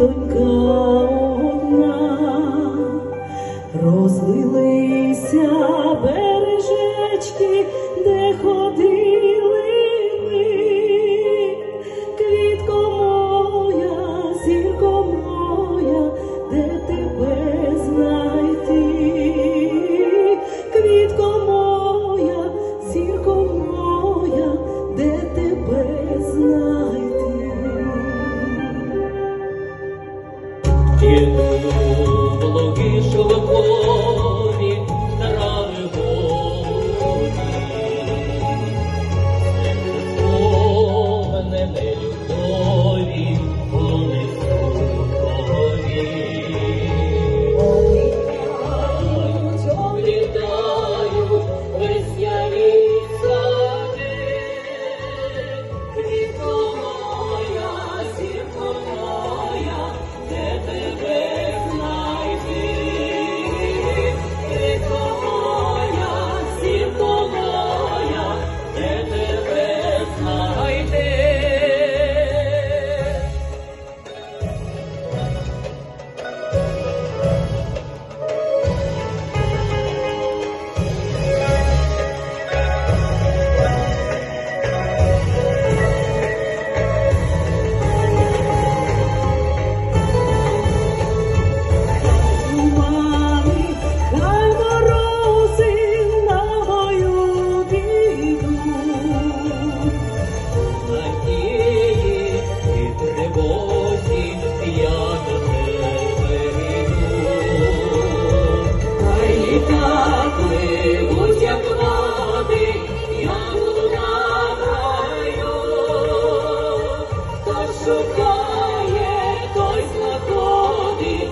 Espíritu koje toj slagodi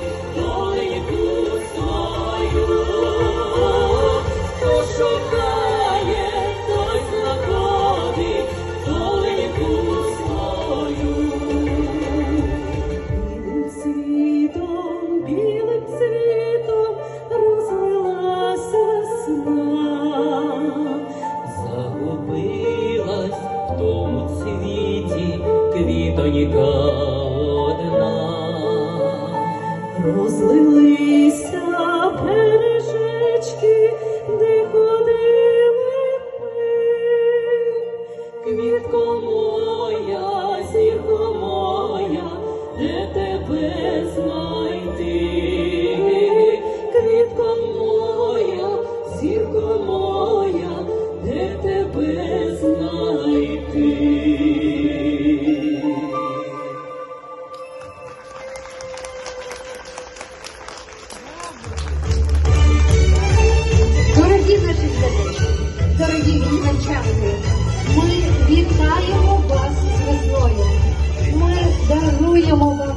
Та одна, розлилися пережечки, де ходили ми. Квітко моя, зірко моя, де тебе знає. Дорогі вінничанки, ми вітаємо вас з весною. Ми даруємо вам.